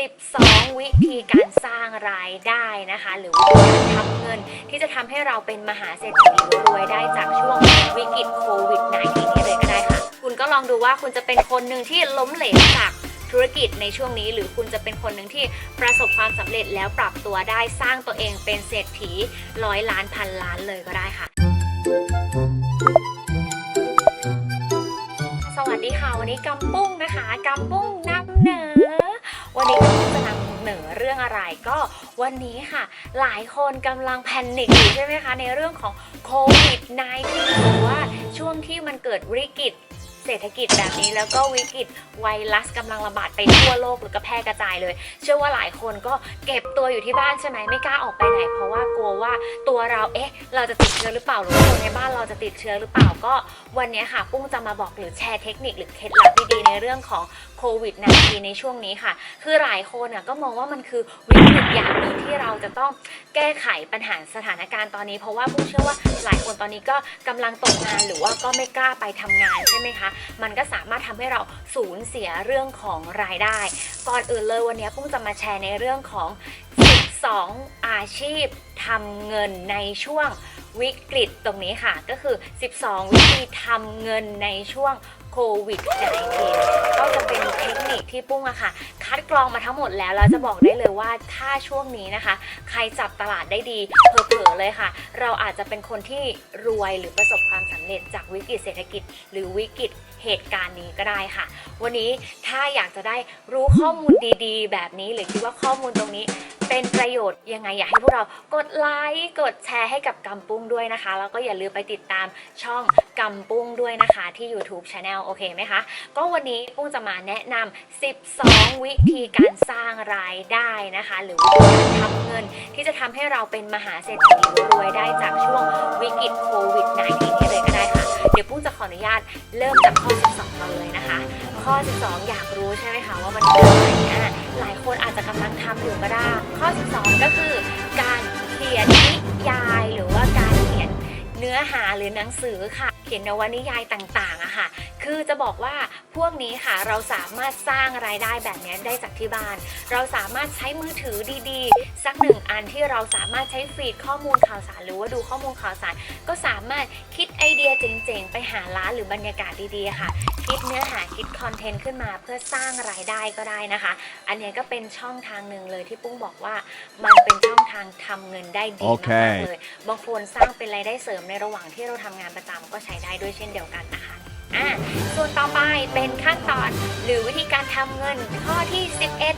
12 วิธีการสร้างรายได้นะคะ หรือวิธีการทำเงินที่จะทำให้เราเป็นมหาเศรษฐีรวยได้จากช่วงวิกฤตโควิด -19 นี้เลยก็ได้ค่ะ คุณก็ลองดูว่าคุณจะเป็นคนหนึ่งที่ล้มเหลวจากธุรกิจในช่วงนี้หรือคุณจะเป็นคนหนึ่งที่ประสบความสำเร็จแล้วปรับตัวได้สร้างตัวเองเป็นเศรษฐีร้อยล้านพันล้านเลยก็ได้ค่ะ สวัสดีค่ะ วันนี้กำปุ้งนะคะกำปุ้งนำเหนอ วันนี้กำปุ้งจะนำเหนือเรื่องอะไรก็วันนี้ค่ะ หลายคนกำลังแพนิคอยู่ใช่ไหมคะ ในเรื่องของโควิด -19 หรือว่าช่วงที่มันเกิดวิกฤตเศรษฐกิจแบบนี้แล้วก็วิกฤตไวรัสกำลังระบาดไปทั่วโลกหรือก็แพร่กระจายเลย เชื่อว่าหลายคนก็เก็บตัวอยู่ที่บ้านใช่ไหมไม่กล้าออกไปไหน เพราะว่ากลัวว่าตัวเราเอ๊ะ เราจะติดเชื้อหรือเปล่าหรือว่าคนในบ้านเราจะติดเชื้อหรือเปล่าก็ วันนี้ค่ะปุ้งจะมาบอกหรือแชร์เทคนิคหรือเคล็ดลับดีๆในเรื่องของ โควิด -19 ในช่วงนี้ค่ะ คือหลายคนอะก็มองว่ามันคือวิกฤตอย่างหนึ่งที่เราจะต้องแก้ไขปัญหาสถานการณ์ตอนนี้ เพราะว่าปุ้เชื่อว่าหลายคนตอนนี้ก็กำลังตกงานหรือว่าก็ไม่กล้าไปทำงานใช่ไหมคะ มันก็สามารถทำให้เราสูญเสียเรื่องของรายได้ ก่อนอื่นเลยวันนี้ปุ้งจะมาแชร์ในเรื่องของ 12 อาชีพทำเงินในช่วงวิกฤตตรงนี้ค่ะ ก็คือ 12 วิธีทำเงินในช่วง โควิด -19 ก็จะเป็นเทคนิคที่ปุ้งอะค่ะ คัดกรองมาทั้งหมดแล้วเราจะบอกได้เลยว่าถ้าช่วงนี้นะคะ ใครจับตลาดได้ดีเผลอๆเลยค่ะ เราอาจจะเป็นคนที่รวยหรือประสบความสำเร็จจากวิกฤตเศรษฐกิจ หรือวิกฤต เหตุการณ์นี้ก็ได้ค่ะ วันนี้ถ้าอยากจะได้รู้ข้อมูลดีๆ แบบนี้หรือคิดว่าข้อมูลตรงนี้เป็นประโยชน์ยังไงอยากให้พวกเรากดไลค์กดแชร์ให้กับกำปุ้งด้วยนะคะ แล้วก็อย่าลืมไปติดตามช่องกำปุ้งด้วยนะคะที่ YouTube Channel โอเคไหมคะ ก็วันนี้ปุ้งจะมาแนะนำ 12 วิธีการสร้างรายได้นะคะ หรือวิธีการทำเงินที่จะทำให้เราเป็นมหาเศรษฐีรวยได้จากช่วงวิกฤตโควิด -19 นี้เลยก็ได้ค่ะ เดี๋ยวปุ้งจะขออนุญาตเริ่มจากข้อ 12ก่อนเลยนะคะ ข้อ 12 อยากรู้ใช่ไหมคะว่ามันคืออะไรอะหลายคนอาจจะกำลังทำอยู่ก็ได้ ข้อ 12 ก็คือการเขียนนิยายหรือว่าการเขียนเนื้อหาหรือหนังสือค่ะ ขียนนวนิยายต่างๆอะค่ะ คือจะบอกว่าพวกนี้ค่ะเราสามารถสร้างรายได้แบบนี้ได้จากที่บ้าน เราสามารถใช้มือถือดีๆ สักหนึ่งอันที่เราสามารถใช้ฟีดข้อมูลข่าวสารหรือว่าดูข้อมูลข่าวสาร ก็สามารถคิดไอเดียเจ๋งๆ ไปหาร้านหรือบรรยากาศดีๆค่ะ คิดเนื้อหาคิดคอนเทนต์ขึ้นมาเพื่อสร้างรายได้ก็ได้นะคะ อันเนี้ยก็เป็นช่องทางหนึ่งเลยที่ปุ้งบอกว่ามันเป็นช่องทางทำเงินได้ดีโอเคมากๆเลยบางคนสร้างเป็นรายได้เสริมในระหว่างที่เราทำงานประจำก็ใช้ได้ด้วยเช่นเดียวกันนะคะอะส่วนต่อไปเป็นขั้นตอนหรือวิธีการทำเงินข้อที่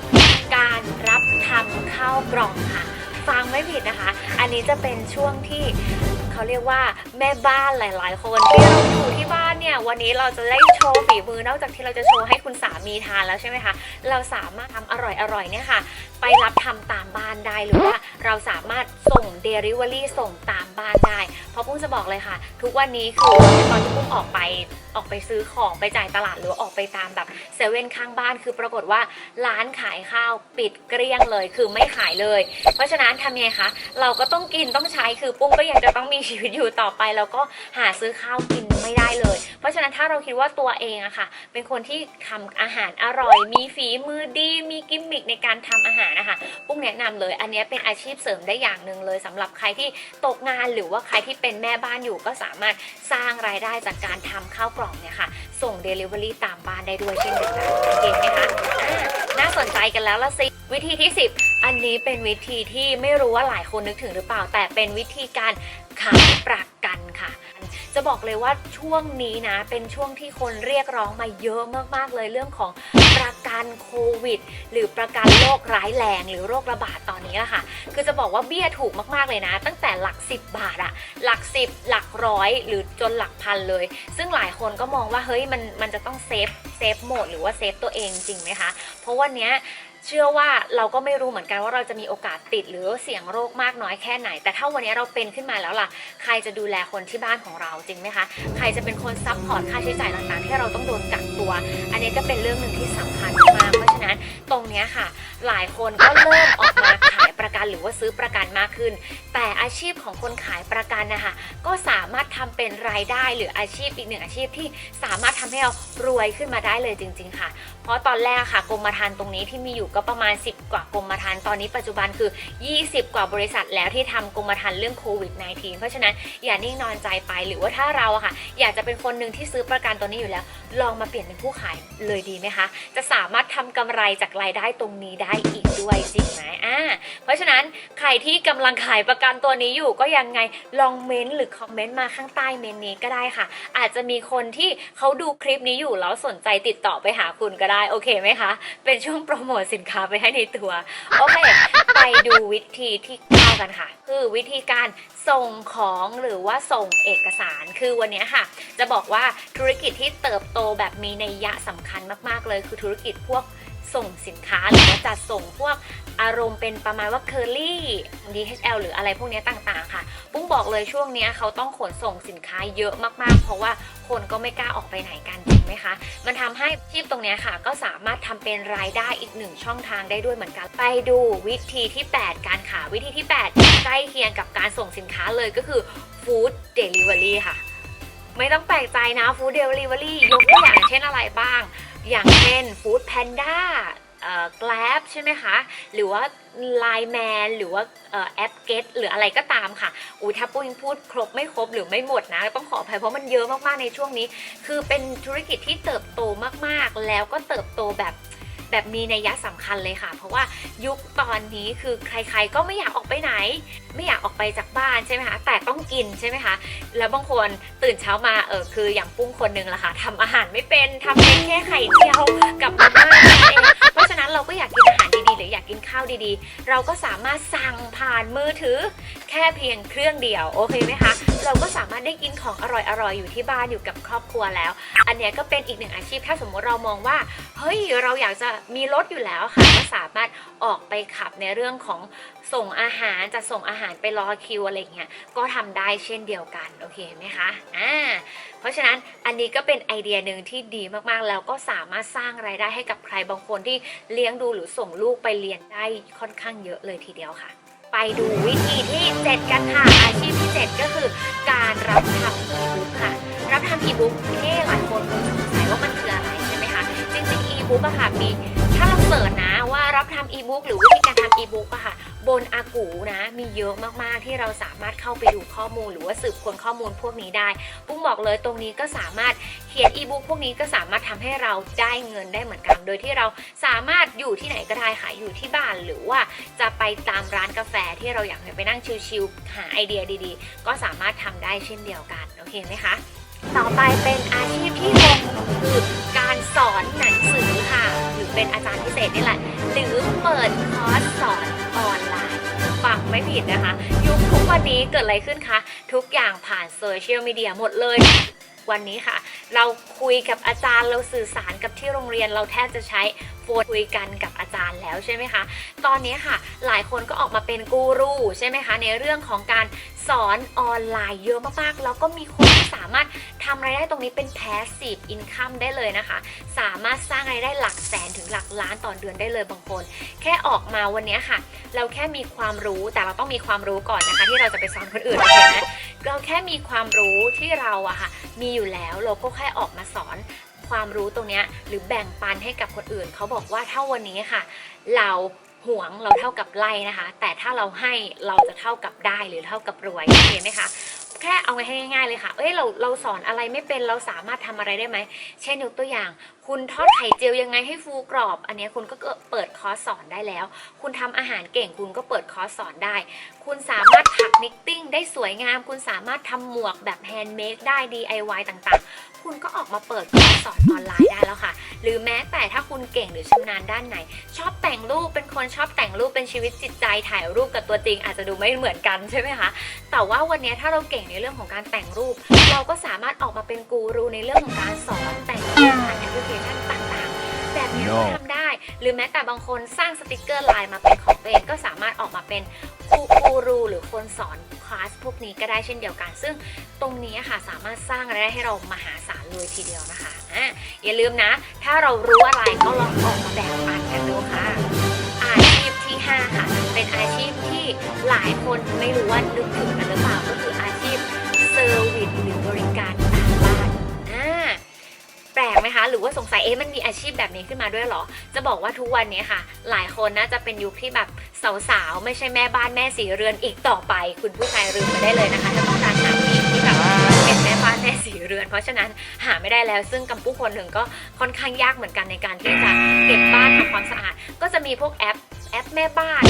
11 การรับทำข้าวกล่องค่ะฟังไม่ผิดนะคะ อันนี้จะเป็นช่วงที่เขาเรียกว่าแม่บ้านหลาย ๆ คนที่เราอยู่ที่บ้านเนี่ย วันนี้เราจะได้โชว์ฝีมือนอกจากที่เราจะโชว์ให้คุณสามีทานแล้วใช่ไหมคะ เราสามารถทำอร่อย ๆ เนี่ยค่ะ ไปรับทำตามบ้านได้หรือว่าเราสามารถส่ง Delivery ส่งตามบ้านได้ เพราะปุ้งจะบอกเลยค่ะ ทุกวันนี้คือตอนที่ปุ้งออกไปออกไปซื้อของไปจ่ายตลาดหรือออกไปตามแบบเซเว่นข้างบ้านคือปรากฏว่าร้านขายข้าวปิดเกลี้ยงเลยคือไม่ขายเลย เพราะฉะนั้นทำยังไงคะเราก็ต้องกินต้องใช้คือปุ้งก็ยังจะต้องมีชีวิตอยู่ต่อไป แล้วก็หาซื้อข้าวกินไม่ได้เลย เพราะฉะนั้นถ้าเราคิดว่าตัวเองอะค่ะ เป็นคนที่ทำอาหารอร่อย มีฝีมือดีมีกิมมิคในการทำอาหารนะคะปุ้งแนะนำเลย อันนี้เป็นอาชีพเสริมได้อย่างหนึ่งเลยสำหรับใครที่ตกงานหรือว่าใครที่เป็นแม่บ้านอยู่ก็สามารถสร้างรายได้จากการทำข้าวกล่องเนี่ยค่ะ ส่ง Delivery ตามบ้านได้ด้วยเช่นเดียวกันโอเคไหมคะน่าสนใจกันแล้วละสิวิธีที่ 10 อันนี้เป็นวิธีที่ไม่รู้ว่าหลายคนนึกถึงหรือเปล่า แต่เป็นวิธีการขายประกันค่ะ จะบอกเลยว่าช่วงนี้นะ เป็นช่วงที่คนเรียกร้องมาเยอะมากๆเลยเรื่องของประกันโควิด หรือประกันโรคร้ายแรงหรือโรคระบาดตอนนี้อะค่ะ คือจะบอกว่าเบี้ยถูกมากๆเลยนะ ตั้งแต่หลัก 10 บาทอะหลัก 10 หลักร้อย หรือจนหลักพันเลย ซึ่งหลายคนก็มองว่าเฮ้ยมันมันจะต้องเซฟเซฟโหมดหรือว่าเซฟตัวเองจริงไหมคะ เพราะวันเนี้ย เชื่อว่าเราก็ไม่รู้เหมือนกันว่าเราจะมีโอกาสติดหรือเสี่ยงโรคมากน้อยแค่ไหน แต่ถ้าวันนี้เราเป็นขึ้นมาแล้วล่ะ ใครจะดูแลคนที่บ้านของเราจริงไหมคะ ใครจะเป็นคนซัพพอร์ตค่าใช้จ่ายต่างๆ ที่เราต้องโดนกักตัว อันนี้ก็เป็นเรื่องหนึ่งที่สำคัญมาก นั้นตรงนี้ค่ะ หลายคนก็เริ่มออกมาขายประกันหรือว่าซื้อประกันมากขึ้น แต่อาชีพของคนขายประกันนะคะก็สามารถทำเป็นรายได้หรืออาชีพอีกหนึ่งอาชีพที่สามารถทำให้เรารวยขึ้นมาได้เลยจริง ๆ ค่ะ เพราะตอนแรกค่ะกรมธรรม์ตรงนี้ที่มีอยู่ก็ประมาณ 10 กว่ากรมธรรม์ตอนนี้ปัจจุบันคือ 20 กว่าบริษัทแล้วที่ทำกรมธรรม์เรื่องโควิด -19 เพราะฉะนั้นอย่านิ่งนอนใจไปหรือว่าถ้าเราอะค่ะ อยากจะเป็นคนหนึ่งที่ซื้อประกันตัวนี้อยู่แล้ว ลองมาเปลี่ยนเป็นผู้ขายเลยดีไหมคะ จะสามารถทำกำไรจากรายได้ตรงนี้ได้อีกด้วยจริงไหมอ่าเพราะฉะนั้นใครที่กำลังขายประกันตัวนี้อยู่ก็ยังไงลองเม้นหรือคอมเมนต์มาข้างใต้เมนนี้ก็ได้ค่ะ อาจจะมีคนที่เขาดูคลิปนี้อยู่แล้วสนใจติดต่อไปหาคุณก็ได้โอเคไหมคะ เป็นช่วงโปรโมทสินค้าไปให้ในตัวโอเคไปดูวิธีที่9กันค่ะ คือวิธีการส่งของหรือว่าส่งเอกสารคือวันนี้ค่ะ จะบอกว่าธุรกิจที่เติบโตแบบมีนัยยะสำคัญมาก ๆ เลยคือธุรกิจพวก ส่งสินค้าหรือว่าจัดส่งพวกอารมณ์เป็นประมาณว่าเคอรี่ DHL หรืออะไรพวกนี้ต่างๆ ค่ะ ปุ้งบอกเลยช่วงนี้เขาต้องขนส่งสินค้าเยอะมากๆ เพราะว่าคนก็ไม่กล้าออกไปไหนกันจริงไหมคะ มันทำให้ชีพตรงนี้ค่ะ ก็สามารถทำเป็นรายได้อีกหนึ่งช่องทางได้ด้วยเหมือนกัน ไปดูวิธีที่ 8 การค่ะ วิธีที่ 8 ใกล้เคียงกับการส่งสินค้าเลยก็คือ Food Delivery ค่ะ ไม่ต้องแปลกใจนะ Food Delivery ยกตัวอย่างเช่นอะไรบ้าง อย่างเช่น Food Panda เอ่อ Grab ใช่ไหมคะ หรือว่า Line Man หรือว่าแอป Get หรืออะไรก็ตามค่ะอุ้ยถ้าปุ้ยพูดครบไม่ครบหรือไม่หมดนะ ต้องขออภัยเพราะมันเยอะมากๆในช่วงนี้ คือเป็นธุรกิจที่เติบโตมากๆ แล้วก็เติบโตแบบ แบบมีนัยยะสำคัญเลยค่ะ เพราะว่ายุคตอนนี้คือใครๆก็ไม่อยากออกไปไหน ไม่อยากออกไปจากบ้านใช่ไหมคะแต่ต้องกินใช่ไหมคะแล้วบางคนตื่นเช้ามาเออคืออย่างปุ้งคนหนึงละค่ะทำอาหารไม่เป็นทำเป็นแค่ไข่เจียวกับมาม่านั่นเองเพราะฉะนั้นเราก็อยากกินอาหารดีๆ หรืออยากกินข้าวดีๆ เราก็สามารถสั่งผ่านมือถือ แค่เพียงเครื่องเดียวโอเคไหมคะ เราก็สามารถได้กินของอร่อยๆอยู่ที่บ้านอยู่กับครอบครัวแล้ว อันนี้ก็เป็นอีกหนึ่งอาชีพถ้าสมมติเรามองว่าเฮ้ยเราอยากจะมีรถอยู่แล้วค่ะก็สามารถออกไปขับในเรื่องของส่งอาหารจะส่งอาหารไปรอคิวอะไรเงี้ยก็ทำได้เช่นเดียวกันโอเคไหมคะอ่าเพราะฉะนั้นอันนี้ก็เป็นไอเดียหนึ่งที่ดีมากๆ แล้วก็สามารถสร้างรายได้ให้กับใครบางคนที่เลี้ยงดูหรือส่งลูกไปเรียนได้ค่อนข้างเยอะเลยทีเดียวค่ะ ไปดูวิธีที่ 7 กันค่ะ อาชีพที่ 7 ก็คือการรับทำอีบุ๊กค่ะ รับทำอีบุ๊กเท่หลายคนสงสัยว่ามัน อีบุ๊กอะค่ะมีถ้าเราเสิร์ชนะว่ารับทำอีบุ๊กหรือวิธีการทำอีบุ๊กอะค่ะบนอากูนะมีเยอะมากๆที่เราสามารถเข้าไปดูข้อมูล หรือว่าสืบค้นข้อมูลพวกนี้ได้ ปุ้งบอกเลยตรงนี้ก็สามารถเขียนอีบุ๊กพวกนี้ก็สามารถทำให้เราได้เงินได้เหมือนกัน โดยที่เราสามารถอยู่ที่ไหนก็ได้ค่ะอยู่ที่บ้าน หรือว่าจะไปตามร้านกาแฟที่เราอยากไปนั่งชิลๆหาไอเดียดีๆ ก็สามารถทำได้เช่นเดียวกันโอเคไหมคะต่อไปเป็นอาชีพที่หกคือ ไม่ผิดนะคะ ยุคทุกวันนี้เกิดอะไรขึ้นคะ ทุกอย่างผ่านโซเชียลมีเดียหมดเลยวันนี้ค่ะ เราคุยกับอาจารย์เราสื่อสารกับที่โรงเรียนเราแทบจะใช้ โฟนคุยกันกับอาจารย์แล้วใช่ไหมคะ ตอนนี้ค่ะ หลายคนก็ออกมาเป็นกูรูใช่ไหมคะ ในเรื่องของการสอนออนไลน์เยอะมากๆ แล้วก็มีคนที่สามารถทำรายได้ตรงนี้เป็น passive income ได้เลยนะคะ สามารถสร้างรายได้หลักแสนถึงหลักล้านต่อเดือนได้เลยบางคน แค่ออกมาวันนี้ค่ะ เราแค่มีความรู้แต่เราต้องมีความรู้ก่อนนะคะ ที่เราจะไปสอนคนอื่นโอเคไหมเราแค่มีความรู้ที่เราอะค่ะมีอยู่แล้วเราก็แค่ออกมาสอน ความรู้ตรงนี้หรือแบ่งปันให้กับคนอื่น เขาบอกว่าถ้าวันนี้ค่ะ เราหวงเราเท่ากับไล่นะคะ แต่ถ้าเราให้เราจะเท่ากับได้หรือเท่ากับรวยเห็นไหมคะแค่เอาให้ง่ายๆเลยค่ะ เอ้ยเราเราสอนอะไรไม่เป็นเราสามารถทำอะไรได้ไหม เช่นยกตัวอย่าง คุณทอดไข่เจียวยังไงให้ฟูกรอบ อันนี้คุณก็เปิดคอร์สสอนได้แล้ว คุณทำอาหารเก่งคุณก็เปิดคอร์สสอนได้ คุณสามารถถักนิตติ้งได้สวยงาม คุณสามารถทำหมวกแบบแฮนด์เมดได้ DIY ต่างๆ คุณก็ออกมาเปิดคอร์สสอนออนไลน์ได้แล้วค่ะ หรือแม้แต่ถ้าคุณเก่งหรือชำนาญด้านไหน ชอบแต่งรูปเป็นคนชอบแต่งรูปเป็นชีวิตจิตใจถ่ายรูปกับตัวจริง อาจจะดูไม่เหมือนกันใช่ไหมคะแต่ว่าวันนี้ถ้าเราเก่งในเรื่องของการแต่งรูป เราก็สามารถออกมาเป็นกูรูในเรื่องของการสอนแต่งรูปผ่านแอปพลิเคชันต่างๆ แบบนี้ทำได้ หรือแม้แต่บางคนสร้างสติกเกอร์ไลน์มาเป็นของตัวเองก็สามารถออกมาเป็นครูกูรูหรือคนสอนคลาสพวกนี้ก็ได้เช่นเดียวกัน ซึ่งตรงนี้ค่ะสามารถสร้างรายได้ให้เรามหาศาลเลยทีเดียวนะคะอะอย่าลืมนะ ถ้าเรารู้อะไรก็ลองออกมาแบ่งปันกันดูค่ะ อาชีพที่หลายคนไม่รู้ว่านึกถึงกันหรือเปล่าก็คืออาชีพเซอร์วิสหรือ หมคะหรือว่าสงสัยเอ๊ะมันมีอาชีพแบบนี้ขึ้นมาด้วยเหรอ จะบอกว่าทุกวันนี้ค่ะ หลายคนน่าจะเป็นยุคที่แบบสาวๆ ไม่ใช่แม่บ้านแม่สีเรือนอีกต่อไป คุณผู้ชายลืมไปได้เลยนะคะถ้าต้องการหาผู้หญิงที่แบบเป็นแม่บ้านแม่สีเรือน เพราะฉะนั้นหาไม่ได้แล้วซึ่งกำปุ้คนหนึ่งก็ค่อนข้างยากเหมือนกันในการที่จะเก็บบ้านทำความสะอาด ก็จะมีพวกแอปแอปแม่บ้าน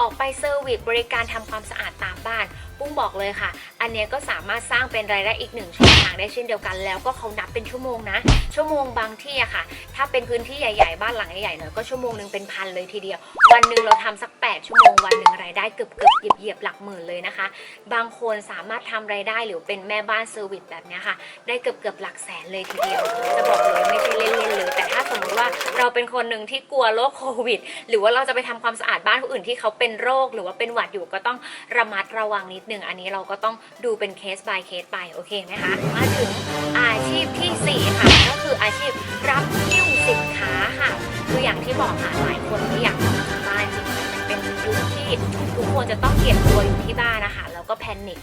ออกไปเซอร์วิสบริการทำความสะอาดตามบ้าน ปุ้งบอกเลยค่ะ อันเนี้ยก็สามารถสร้างเป็นรายได้อีกหนึ่งช่องทางได้เช่นเดียวกัน แล้วก็เขานับเป็นชั่วโมงนะ ชั่วโมงบางที่อะค่ะ ถ้าเป็นพื้นที่ใหญ่ๆ บ้านหลังใหญ่ๆหน่อยก็ชั่วโมงหนึ่งเป็นพันเลยทีเดียว วันหนึ่งเราทำสัก 8 ชั่วโมง วันหนึ่งรายได้เกือบเกือบๆเหยียบเหยียบๆหลักหมื่นเลยนะคะ บางคนสามารถทำรายได้หรือเป็นแม่บ้านเซอร์วิสแบบเนี้ยค่ะ ได้เกือบเกือบๆหลักแสนเลยทีเดียว จะบอกเลยไม่ใช่เล่นๆเลย แต่ถ้าสมมติว่าเราเป็นคนหนึ่งที่กลัวโรคโควิด หรือว่าเราจะไปทำความสะอาดบ้านคนอื่นที่เขาเป็นโรค หรือว่าเป็นหวัดอยู่ก็ต้องระมัดระวังนิดนึง อันนี้เราก็ต้องดูเป็นเคส by เคสไปโอเคไหมคะมาถึงอาชีพที่สี่ค่ะ ก็คืออาชีพรับหิ้วสินค้าค่ะคืออย่างที่บอกค่ะหลายคนไม่อยากทำจากบ้านจริงๆมันเป็นยุคที่ทุกคนจะต้องเก็บตัวอยู่ที่บ้านนะคะแล้วก็แพนิค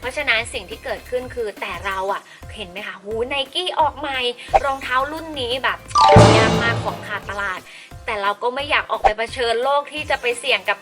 เพราะฉะนั้นสิ่งที่เกิดขึ้นคือแต่เราอะเห็นไหมคะหูไนกี้ออกใหม่รองเท้ารุ่นนี้แบบยากมากของขาดตลาด แต่เราก็ไม่อยากออกไปเผชิญโลกที่จะไปเสี่ยงกับ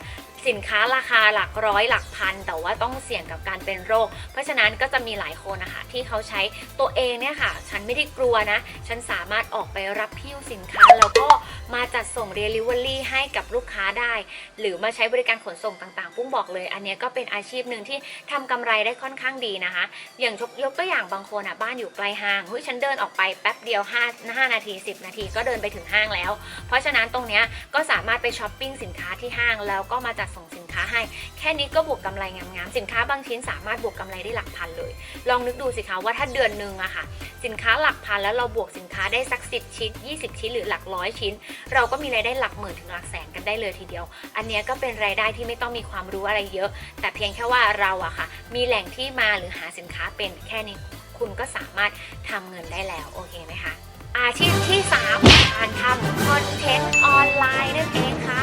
สินค้าราคาหลักร้อยหลักพัน แต่ว่าต้องเสี่ยงกับการเป็นโรค เพราะฉะนั้นก็จะมีหลายคนนะคะที่เขาใช้ตัวเองเนี่ยค่ะ ฉันไม่ได้กลัวนะ ฉันสามารถออกไปรับพิ้วสินค้าแล้วก็ มาจัดส่งเดลิเวอรี่ให้กับลูกค้าได้ หรือมาใช้บริการขนส่งต่างๆ ปุ้งบอกเลย อันนี้ก็เป็นอาชีพหนึ่งที่ทำกำไรได้ค่อนข้างดีนะคะ อย่างยกตัวอย่างบางคนอะบ้านอยู่ไกลห้างเฮ้ยฉันเดินออกไปแป๊บเดียว5 5นาที 10 นาทีก็เดินไปถึงห้างแล้ว เพราะฉะนั้นตรงนี้ก็สามารถไปช้อปปิ้งสินค้าที่ห้างแล้วก็มาจัดส่งสินค้าให้ แค่นี้ก็บวกกำไรงามๆสินค้าบางชิ้นสามารถบวกกำไรได้หลักพันเลย ลองนึกดูสิคะว่าถ้าเดือนหนึ่งอะค่ะ สินค้าหลักพันแล้วเราบวกสินค้าได้สักสิชิ้น 20 ชิ้นหรือหลักร้อยชิ้นเราก็มีรายได้หลักหมื่นถึงหลักแสนกันได้เลยทีเดียว อันนี้ก็เป็นรายได้ที่ไม่ต้องมีความรู้อะไรเยอะ แต่เพียงแค่ว่าเราอะค่ะ มีแหล่งที่มาหรือหาสินค้าเป็นแค่นี้คุณก็สามารถทำเงินได้แล้วโอเคไหมคะอาชีพที่ 3 การทำคอนเทนต์ออนไลน์นั่นเองค่ะ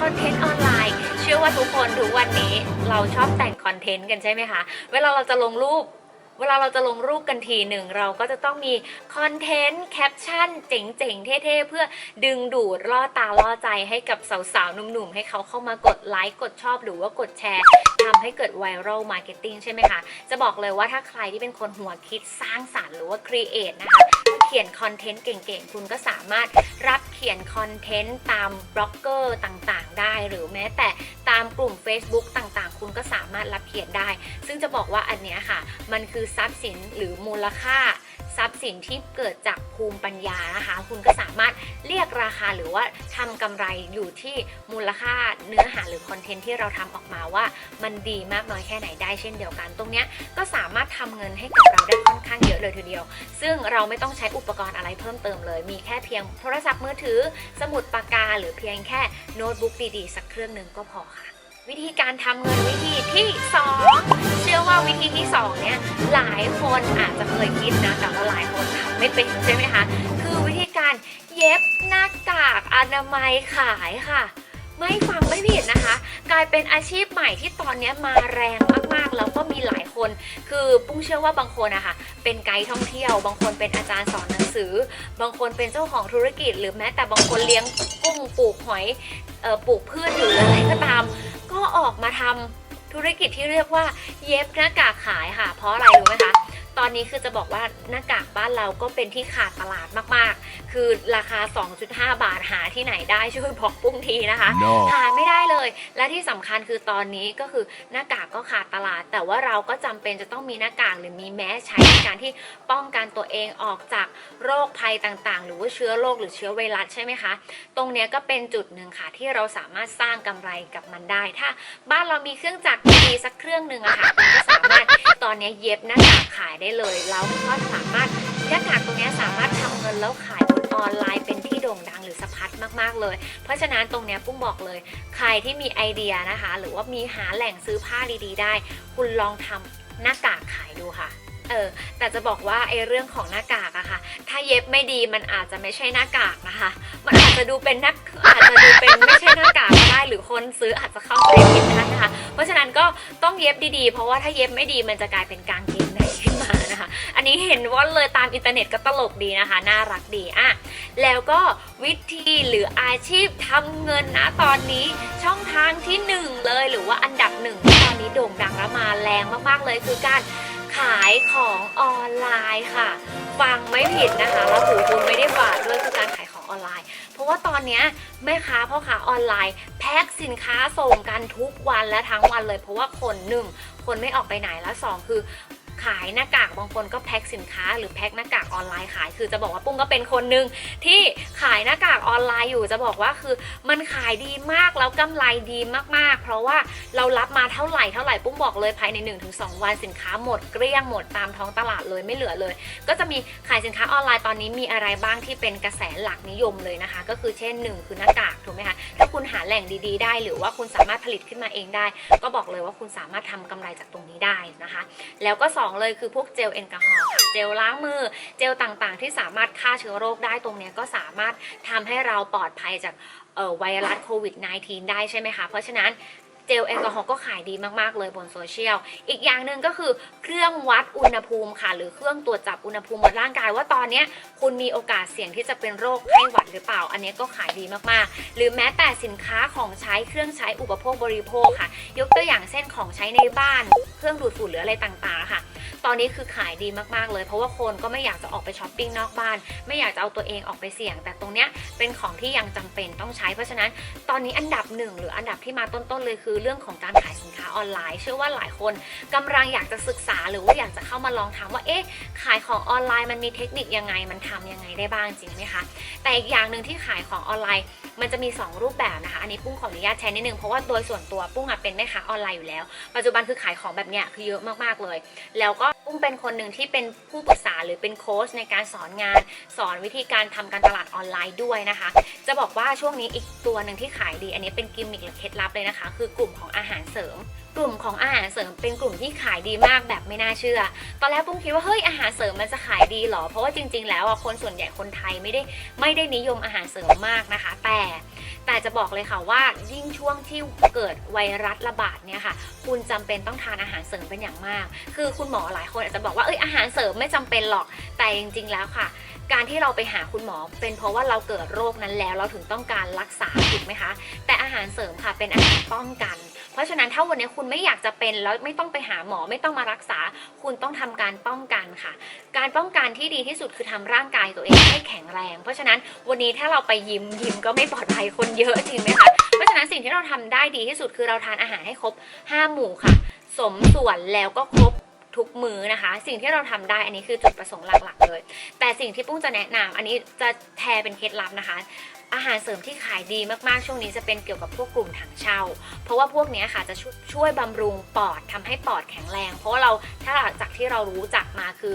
คอนเทนต์ออนไลน์ เชื่อว่าทุกคนทุกวันนี้เราชอบแต่งคอนเทนต์กันใช่ไหมคะ เวลาเราจะลงรูป เวลาเราจะลงรูปกันทีหนึ่งเราก็จะต้องมีคอนเทนต์แคปชั่นเจ๋งๆ เท่ๆ เพื่อดึงดูดล่อตาล่อใจให้กับสาวๆ หนุ่มๆ ให้เขาเข้ามากดไลค์กดชอบหรือว่ากดแชร์ทำให้เกิดไวรัลมาร์เก็ตติ้งใช่ไหมคะ จะบอกเลยว่าถ้าใครที่เป็นคนหัวคิดสร้างสรรค์หรือว่าครีเอทนะคะ ขียนคอนเทนต์เก่งๆ คุณก็สามารถรับเขียนคอนเทนต์ตามบล็อกเกอร์ต่างๆ ได้ หรือแม้แต่ตามกลุ่ม Facebook ต่างๆ คุณก็สามารถรับเขียนได้ ซึ่งจะบอกว่าอันเนี้ยค่ะ มันคือทรัพย์สินหรือมูลค่า ทรัพย์สินที่เกิดจากภูมิปัญญานะคะคุณก็สามารถเรียกราคาหรือว่าทำกำไรอยู่ที่มูลค่าเนื้อหาหรือคอนเทนต์ที่เราทำออกมาว่า มันดีมากน้อยแค่ไหนได้เช่นเดียวกัน ตรงนี้ก็สามารถทำเงินให้กับเราได้ค่อนข้างเยอะเลยทีเดียว ซึ่งเราไม่ต้องใช้อุปกรณ์อะไรเพิ่มเติมเลย มีแค่เพียงโทรศัพท์มือถือ สมุดปากกา หรือเพียงแค่โน้ตบุ๊กดีๆสักเครื่องหนึ่งก็พอค่ะ วิธีการทำเงินวิธีที่ 2 เชื่อว่าวิธีที่ 2 เนี่ยหลายคนอาจจะเคยคิดนะแต่ว่าหลายคนทำไม่เป็นใช่ไหมคะคือวิธีการเย็บหน้ากากอนามัยขายค่ะ ไม่ฟังไม่ผิดนะคะ กลายเป็นอาชีพใหม่ที่ตอนนี้มาแรงมากๆแล้วก็มีหลายคน คือปุ้งเชื่อว่าบางคนอะค่ะเป็นไกด์ท่องเที่ยว บางคนเป็นอาจารย์สอนหนังสือ บางคนเป็นเจ้าของธุรกิจ หรือแม้แต่บางคนเลี้ยงกุ้งปลูกหอย ปลูกพืชอยู่หรืออะไรก็ตาม ก็ออกมาทำธุรกิจที่เรียกว่าเย็บหน้ากากขายค่ะ เพราะอะไรรู้ไหมคะ ตอนนี้คือจะบอกว่าหน้ากากบ้านเราก็เป็นที่ขาดตลาดมากๆ คือราคา 2.5 บาทหาที่ไหนได้ช่วยบอกปุ้งทีนะคะ No. หาไม่ได้เลย และที่สำคัญคือตอนนี้ก็คือหน้ากากก็ขาดตลาด แต่ว่าเราก็จำเป็นจะต้องมีหน้ากากหรือมีแมสใช้ในการที่ป้องกันตัวเองออกจากโรคภัยต่างๆ หรือว่าเชื้อโรคหรือเชื้อไวรัสใช่ไหมคะ ตรงเนี้ยก็เป็นจุดหนึ่งค่ะที่เราสามารถสร้างกำไรกับมันได้ ถ้าบ้านเรามีเครื่องจักรดีๆสักเครื่องหนึ่งอะค่ะคุณก็สามารถตอนเนี้ยเย็บหน้ากากขายได้เลยแล้วก็สามารถหน้ากากตรงนี้สามารถทำเงินแล้วขายบนออนไลน์เป็นที่โด่งดังหรือสะพัดมากๆเลย เพราะฉะนั้นตรงนี้ปุ้งบอกเลย ใครที่มีไอเดียนะคะ หรือว่ามีหาแหล่งซื้อผ้าดีๆ ได้ คุณลองทำหน้ากากขายดูค่ะเออแต่จะบอกว่าไอเรื่องของหน้ากากอะค่ะ ถ้าเย็บไม่ดีมันอาจจะไม่ใช่หน้ากากนะคะ มันอาจจะดูเป็นหน้าอาจจะดูเป็นไม่ใช่หน้ากากก็ได้หรือคนซื้ออาจจะเข้าใจผิดได้นะคะนั้นก็ต้องเย็บดีๆ เพราะว่าถ้าเย็บไม่ดีมันจะกลายเป็นกางเกง อันนี้เห็นว่าเลยตามอินเทอร์เน็ตก็ตลกดีนะคะ น่ารักดีอะแล้วก็วิธีหรืออาชีพทำเงินนะตอนนี้ช่องทางที่หนึ่งเลยหรือว่าอันดับหนึ่งที่ตอนนี้โด่งดังและมาแรงมากๆเลยคือการขายของออนไลน์ค่ะ ฟังไม่ผิดนะคะแล้วหูคุณไม่ได้บาดด้วยคือการขายของออนไลน์ เพราะว่าตอนนี้แม่ค้าพ่อค้าออนไลน์ แพ็คสินค้าส่งกันทุกวันและทั้งวันเลย เพราะว่าคนหนึ่งคนไม่ออกไปไหนแล้วสองคือ ขายหน้ากากบางคนก็แพ็คสินค้า หรือแพ็คหน้ากากออนไลน์ขาย คือจะบอกว่าปุ้งก็เป็นคนหนึ่งที่ขายหน้ากากออนไลน์อยู่จะบอกว่าคือมันขายดีมากแล้วกำไรดีมากๆ เพราะว่าเรารับมาเท่าไหร่เท่าไหร่ปุ้งบอกเลยภายใน 1-2 วันสินค้าหมดเกลี้ยงหมดตามท้องตลาดเลยไม่เหลือเลย ก็จะมีขายสินค้าออนไลน์ตอนนี้มีอะไรบ้างที่เป็นกระแสหลักนิยมเลยนะคะ ก็คือเช่นหนึ่งคือหน้ากากถูกไหมคะถ้าคุณหาแหล่งดีๆ ได้ หรือว่าคุณสามารถผลิตขึ้นมาเองได้ ก็บอกเลยว่าคุณสามารถทำกำไรจากตรงนี้ได้นะคะ แล้วก็ 2เลยคือพวกเจลแอลกอฮอล์ค่ะเจลล้างมือ เจลต่างๆ ที่สามารถฆ่าเชื้อโรคได้ตรงนี้ก็สามารถทำให้เราปลอดภัยจากไวรัสโควิด -19 ได้ใช่ไหมคะ เพราะฉะนั้น จลแอลกอฮอล์ก็ขายดีมากๆเลยบนโซเชียล อีกอย่างหนึ่งก็คือเครื่องวัดอุณหภูมิค่ะ หรือเครื่องตรวจจับอุณหภูมิบนร่างกายว่าตอนนี้คุณมีโอกาสเสี่ยงที่จะเป็นโรคไข้หวัดหรือเปล่า อันนี้ก็ขายดีมากๆ หรือแม้แต่สินค้าของใช้เครื่องใช้อุปโภคบริโภคค่ะ ยกตัวอย่างเช่นของใช้ในบ้าน เครื่องดูดฝุ่นหรืออะไรต่างๆค่ะ ตอนนี้คือขายดีมากๆเลย เพราะว่าคนก็ไม่อยากจะออกไปช้อปปิ้งนอกบ้าน ไม่อยากจะเอาตัวเองออกไปเสี่ยง แต่ตรงเนี้ยเป็นของที่ยังจำเป็นต้องใช้ เพราะฉะนั้น ตอนนี้อันดับหนึ่งหรืออันดับที่มาต้นๆเลยคือเรื่องของการขายสินค้าออนไลน์ เชื่อว่าหลายคนกำลังอยากจะศึกษาหรือว่าอยากจะเข้ามาลองทำว่า เอ๊ะ ขายของออนไลน์มันมีเทคนิคยังไง มันทำยังไงได้บ้างจริงไหมคะ แต่อีกอย่างหนึ่งที่ขายของออนไลน์ มันจะมี 2 รูปแบบนะคะ อันนี้ปุ้งขออนุญาตแชร์นิดนึงเพราะว่าโดยส่วนตัวปุ้งอะเป็นแม่ค้าออนไลน์อยู่แล้ว ปัจจุบันคือขายของแบบเนี้ยคือเยอะมากๆเลย แล้วก็ปุ้งเป็นคนหนึ่งที่เป็นผู้ปรึกษาหรือเป็นโค้ชในการสอนงาน สอนวิธีการทำการตลาดออนไลน์ด้วยนะคะ จะบอกว่าช่วงนี้อีกตัวหนึ่งที่ขายดี อันนี้เป็นกิมมิคหรือเคล็ดลับเลยนะคะ คือกลุ่มของอาหารเสริมกลุ่มของอาหารเสริมเป็นกลุ่มที่ขายดีมากแบบไม่น่าเชื่อ ตอนแรกปุ้งคิดว่าเฮ้ยอาหารเสริมมันจะขายดีหรอ เพราะว่าจริง ๆ แล้วอะคนส่วนใหญ่คนไทยไม่ได้ไม่ได้นิยมอาหารเสริมมากนะคะ แต่แต่จะบอกเลยค่ะว่ายิ่งช่วงที่เกิดไวรัสระบาดเนี่ยค่ะ คุณจำเป็นต้องทานอาหารเสริมเป็นอย่างมาก คือคุณหมอหลายคนอาจจะบอกว่าเอ้ยอาหารเสริมไม่จำเป็นหรอกแต่จริง ๆ แล้วค่ะ การที่เราไปหาคุณหมอ เป็นเพราะว่าเราเกิดโรคนั้นแล้วเราถึงต้องการรักษาถูกไหมคะ แต่อาหารเสริมค่ะเป็นอาหารป้องกัน เพราะฉะนั้นถ้าวันนี้คุณไม่อยากจะเป็นแล้วไม่ต้องไปหาหมอไม่ต้องมารักษา คุณต้องทำการป้องกันค่ะ การป้องกันที่ดีที่สุดคือทำร่างกายตัวเองให้แข็งแรง เพราะฉะนั้นวันนี้ถ้าเราไปยิมยิมก็ไม่ปลอดภัยคนเยอะจริงไหมคะเพราะฉะนั้นสิ่งที่เราทำได้ดีที่สุดคือเราทานอาหารให้ครบ 5 หมู่ค่ะ สมส่วนแล้วก็ครบทุกมื้อนะคะ สิ่งที่เราทำได้อันนี้คือจุดประสงค์หลักๆเลย แต่สิ่งที่ปุ้งจะแนะนำอันนี้จะแทร์เป็นเคล็ดลับนะคะ อาหารเสริมที่ขายดีมากๆช่วงนี้จะเป็นเกี่ยวกับพวกกลุ่มถังเช่า เพราะว่าพวกนี้ค่ะจะช่วยช่วยบำรุงปอดทำให้ปอดแข็งแรง เพราะว่าเราถ้าหลังจากที่เรารู้จักมาคือ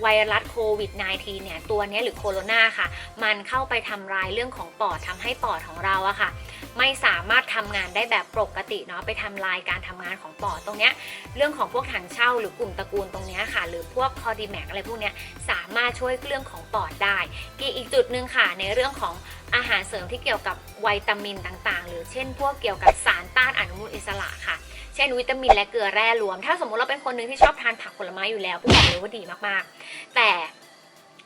ไวรัสโควิด -19 เนี่ยตัวนี้หรือโคโรนาค่ะ มันเข้าไปทำลายเรื่องของปอดทำให้ปอดของเราอะค่ะ ไม่สามารถทำงานได้แบบปกติเนาะไปทำลายการทำงานของปอดตรงเนี้ยเรื่องของพวกถังเช่าหรือกลุ่มตระกูลตรงเนี้ยค่ะ หรือพวกคอดีแมกอะไรพวกเนี้ยสามารถช่วยเรื่องของปอดได้อีกจุดหนึ่งค่ะในเรื่องของอาหารเสริมที่เกี่ยวกับวิตามินต่างๆ หรือเช่น พวกเกี่ยวกับสารต้านอนุมูลอิสระค่ะ ช่นวิตามินและเกลือแร่รวม ถ้าสมมติเราเป็นคนหนึ่งที่ชอบทานผักผลไม้อยู่แล้วปุ้งบอกเลยว่าดีมากๆ แต่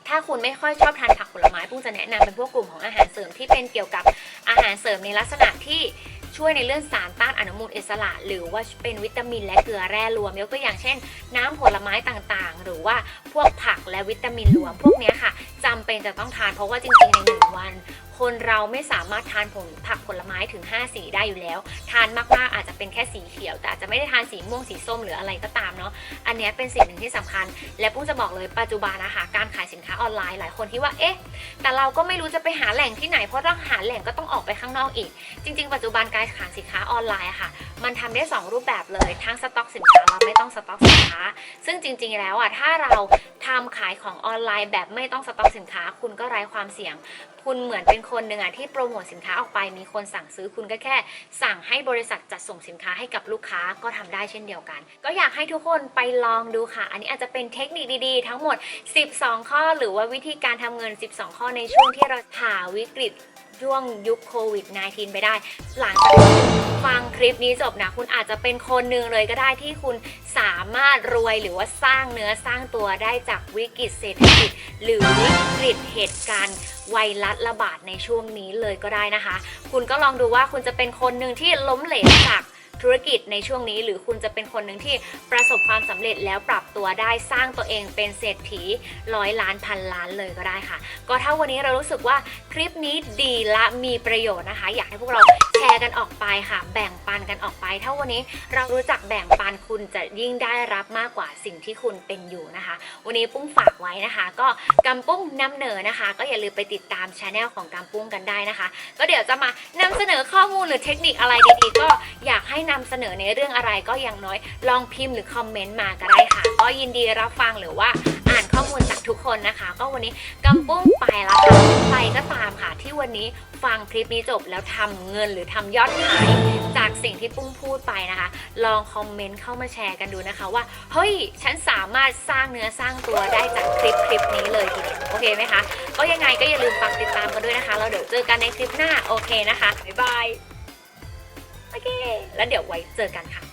ถ้าคุณไม่ค่อยชอบทานผักผลไม้ปุ้งจะแนะนำเป็นพวกกลุ่มของอาหารเสริมที่เป็นเกี่ยวกับอาหารเสริมในลักษณะที่ช่วยในเรื่องสารต้านอนุมูลอิสระ หรือว่าเป็นวิตามินและเกลือแร่รวมยกตัวอย่างเช่น น้ำผลไม้ต่างๆ หรือว่าพวกผักและวิตามินรวม พวกนี้ค่ะจำเป็นจะต้องทานเพราะว่าจริงๆในหนึ่งวัน คนเราไม่สามารถทานผลผักผลไม้ถึง 5 สีได้อยู่แล้ว ทานมากๆอาจจะเป็นแค่สีเขียว แต่อาจจะไม่ได้ทานสีม่วงสีส้มหรืออะไรก็ตามเนาะอันนี้เป็นสิ่งหนึ่งที่สำคัญ และปุ้งจะบอกเลยปัจจุบันนะคะการขายสินค้าออนไลน์หลายคนที่ว่าเอ๊ะแต่เราก็ไม่รู้จะไปหาแหล่งที่ไหนเพราะต้องหาแหล่งก็ต้องออกไปข้างนอกอีก จริง ๆ ปัจจุบันการขายสินค้าออนไลน์ค่ะ มันทำได้ 2 รูปแบบเลย ทั้งสต็อกสินค้าและไม่ต้องสต็อกสินค้า ซึ่งจริงๆแล้วอะถ้าเราทำขายของออนไลน์แบบไม่ต้องสต็อกสินค้า คุณก็ไร้ความเสี่ยง คุณเหมือนเป็นคนหนึ่งอะที่โปรโมทสินค้าออกไปมีคนสั่งซื้อคุณก็แค่ สั่งให้บริษัทจัดส่งสินค้าให้กับลูกค้าก็ทำได้เช่นเดียวกัน ก็อยากให้ทุกคนไปลองดูค่ะ อันนี้อาจจะเป็นเทคนิคดีๆ ทั้งหมด 12 ข้อหรือว่าวิธีการทำเงิน 12 ข้อในช่วงที่เราผ่าวิกฤต ช่วงยุคโควิด -19 ไปได้ หลังจากฟังคลิปนี้จบนะ คุณอาจจะเป็นคนหนึ่งเลยก็ได้ที่คุณสามารถรวยหรือว่าสร้างเนื้อสร้างตัวได้จากวิกฤตเศรษฐกิจ หรือวิกฤตเหตุการณ์ไวรัสระบาดในช่วงนี้เลยก็ได้นะคะ คุณก็ลองดูว่าคุณจะเป็นคนหนึ่งที่ล้มเหลวจาก ธุรกิจในช่วงนี้ หรือคุณจะเป็นคนหนึ่งที่ประสบความสำเร็จแล้วปรับตัวได้สร้างตัวเองเป็นเศรษฐีร้อยล้านพันล้านเลยก็ได้ค่ะ ก็ถ้าวันนี้เรารู้สึกว่าคลิปนี้ดีและมีประโยชน์นะคะ อยากให้พวกเราแชร์กันออกไปค่ะ แบ่งปันกันออกไป ถ้าวันนี้เรารู้จักแบ่งปันคุณจะยิ่งได้รับมากกว่าสิ่งที่คุณเป็นอยู่นะคะ วันนี้ปุ้งฝากไว้นะคะ ก็กำปุ้งนำเหนอนะคะ ก็อย่าลืมไปติดตามช anel ของกำปุ้งกันได้นะคะ ก็เดี๋ยวจะมานำเสนอข้อมูลหรือเทคนิคอะไรดีๆ ก็อยากให้นำเสนอในเรื่องอะไรก็อย่างน้อยลองพิมพ์หรือคอมเมนต์มาก็ได้ค่ะ ก็ยินดีรับฟังหรือว่าอ่านข้อมูลจากทุกคนนะคะ ก็วันนี้กำปุ้งไปแล้วค่ะใครก็ตามค่ะ ที่วันนี้ฟังคลิปนี้จบแล้วทำเงินหรือทำยอดขายจากสิ่งที่ปุ้งพูดไปนะคะ ลองคอมเมนต์เข้ามาแชร์กันดูนะคะว่า เฮ้ย ฉันสามารถสร้างเนื้อสร้างตัวได้จากคลิปคลิปนี้เลยทีเดียวโอเคไหมคะ ก็ยังไงก็อย่าลืมฝากติดตามกันด้วยนะคะ เราเดี๋ยวเจอกันในคลิปหน้าโอเคนะคะบ๊ายบาย โอเค แล้วเดี๋ยวไว้เจอกันค่ะ